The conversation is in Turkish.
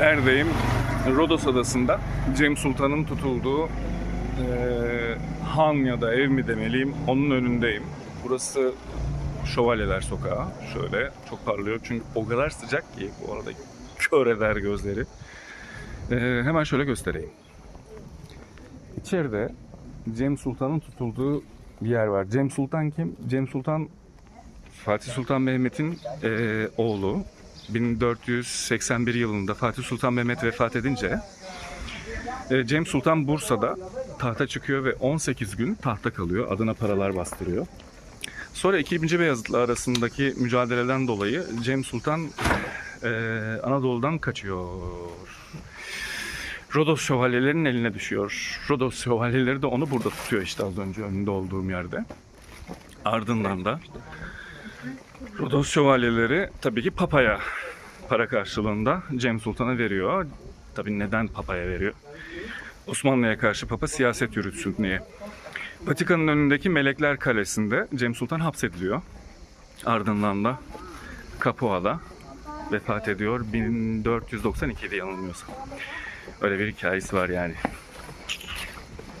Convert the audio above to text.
Neredeyim? Rodos Adası'nda Cem Sultan'ın tutulduğu eee, han ya da ev mi demeliyim onun önündeyim. Burası Şövalyeler Sokağı. Şöyle çok parlıyor çünkü o kadar sıcak ki bu arada kör eder gözleri. Eee, hemen şöyle göstereyim. İçeride Cem Sultan'ın tutulduğu bir yer var. Cem Sultan kim? Cem Sultan Fatih Sultan Mehmet'in eee, oğlu. 1481 yılında Fatih Sultan Mehmet vefat edince e, Cem Sultan Bursa'da tahta çıkıyor ve 18 gün tahta kalıyor. Adına paralar bastırıyor. Sonra 2. Beyazıt'la arasındaki mücadeleden dolayı Cem Sultan e, Anadolu'dan kaçıyor. Rodos şövalyelerinin eline düşüyor. Rodos şövalyeleri de onu burada tutuyor işte az önce önünde olduğum yerde. Ardından da Rodos şövalyeleri tabii ki Papa'ya para karşılığında Cem Sultan'a veriyor. Tabii neden Papa'ya veriyor? Osmanlı'ya karşı Papa siyaset yürütsün diye. Vatikan'ın önündeki Melekler Kalesi'nde Cem Sultan hapsediliyor. Ardından da Capua'da vefat ediyor 1492'de yanılmıyorsam. Öyle bir hikayesi var yani.